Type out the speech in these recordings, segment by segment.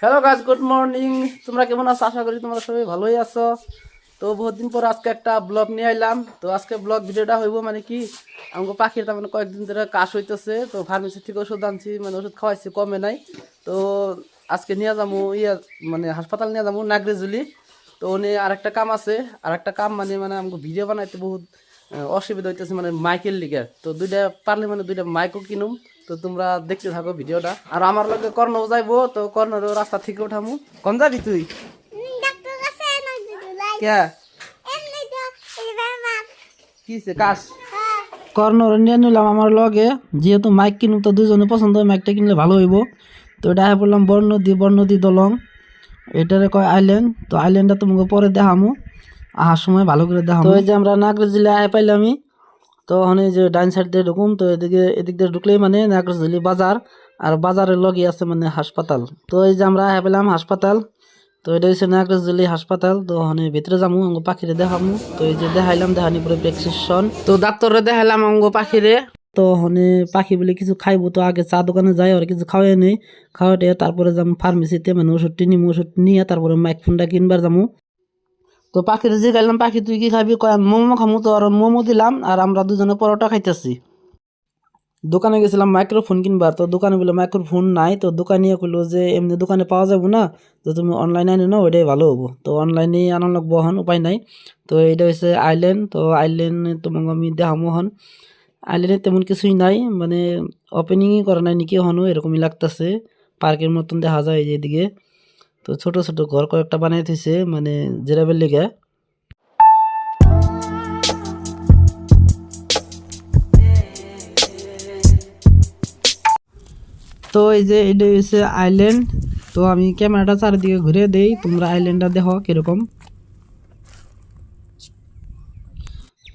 Hello গাছ good morning তোমরা কেমন আছো? আশা করি তোমরা সবাই ভালোই আছো। তো বহুত দিন পর আজকে একটা ব্লগ নিয়ে আইলাম। তো আজকে ব্লগ ভিডিওটা হইব মানে কি, আমাকে পাখির তার মানে কয়েকদিন ধরে কাশ হইতেছে। তো ফার্মেসি থেকে ওষুধ আনছি মানে ওষুধ খাওয়াইছি, কমে নাই। তো আজকে নিয়ে যাব ইয়া মানে হাসপাতাল নিয়ে যাব নাগরেজুলি তো উনি আরেকটা কাম আছে। আরেকটা কাম মানে মানে আমাকে ভিডিও বানাইতে বহুত অসুবিধা হইতেছে মানে মাইকের লিগে। তো দুইটা পারলে মানে দুইটা মাইকও কিনুম। তো তোমরা দেখতে থাকো ভিডিওটা। আর আমার লগে কর্ণ যাইবো, তো কর্ণরও রাস্তা থেকে উঠামু। কোন যাবি তুই? কে? হ্যাঁ কর্ণর নিয়ে নিলাম আমার লগে। যেহেতু মাইক কিনুম, তো দুজনে পছন্দ হয় মাইকটা কিনলে ভালো হইব। তো এটা বললাম, বর্ণদী বর্ণদী দলং। এটারে কয় আইল্যান্ড তো আইল্যান্ডটা তোমাকে পরে দেখামু। আহার সময় ভালো করে দেখামু তো এই যে আমরা নাগর জেলায় আয় পাইলামই তো ওখানে যে ডাইন সাইড দিয়ে ঢুকুম, তো এদিকে, এদিক দিয়ে ঢুকলেই মানে নাগরজলি বাজার, আর বাজারের লগে আছে মানে হাসপাতাল। তো এই যে আমরা আয় পেলাম হাসপাতাল, তো এটা হচ্ছে নাগরজলি হাসপাতাল, তো ওখানে ভিতরে যাব অঙ্গ পাখিরে দেখামু। তো এই যে দেখাইলাম, দেখানি পরে প্রেসক্রিপশন। তো ডাক্তাররে দেখাইলাম অঙ্গ পাখিরে। তো ওখানে পাখি বলে কিছু খাইবো, তো আগে চা দোকানে যাই, আর কিছু খাওয়াই নেই। খাওয়াটে তারপরে যাব ফার্মেসিতে মানে ওষুধটি নিমু, ওষুধ নিয়ে তারপরে মাইক ফোনটা কিনবার যাব তো পাখির যে গেলাম পাখি তুই কি খাবি? কয়, মোমো খামু তো, আর মোমো দিলাম, আর আমরা দুজনে পরোটা খাইতেছি। দোকানে গেছিলাম মাইক্রোফোন কিনবার, তো দোকানে বলে মাইক্রোফোন নাই, তো দোকানে কইলো যে এমনি দোকানে পাওয়া যাবে না, তো তুমি অনলাইনে আনো না ওইটাই ভালো হব। তো অনলাইনে আনার লাগবো হন উপায় নাই। তো এটা হচ্ছে আইল্যান্ড তো আইল্যান্ড তোমাকে আমি দেখামো হন আইল্যান্ডে তেমন কিছুই নাই মানে ওপেনিংই করা নাই নাকি হনও এরকমই লাগতেছে। পার্কের মতন দেখা যায় এদিকে তো ছোট ছোট ঘর কয়েকটা বানিয়ে থইছে মানে জেরাবেল লেগে। তো এই যে এটা হচ্ছে আইল্যান্ড তো আমি ক্যামেরাটা চারিদিকে ঘুরে দেই, তোমরা আইল্যান্ডটা দেখো কীরকম।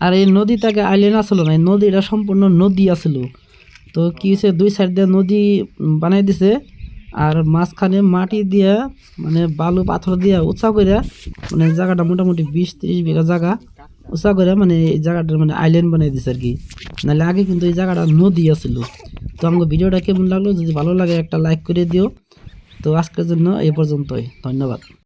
আর এই নদীটাকে আইল্যান্ড আসলো না, এই নদীটা সম্পূর্ণ নদী আসলো। তো কি হয়েছে দুই সাইড দিয়ে নদী বানাই দিছে। আর মাঝখানে মাটি দিয়ে মানে বালু, পাথর দিয়ে উঁচা করে মানে জায়গাটা মোটামুটি বিশ ত্রিশ বিঘা জায়গা উঁচা করে মানে এই জায়গাটার মানে আইল্যান্ড বানিয়ে দিছে আর কি। নাহলে আগে কিন্তু এই জায়গাটা নদী আছিল। তো আমাকে ভিডিওটা কেমন লাগল, যদি ভালো লাগে একটা লাইক করে দিও। তো আজকের জন্য এই পর্যন্তই। ধন্যবাদ।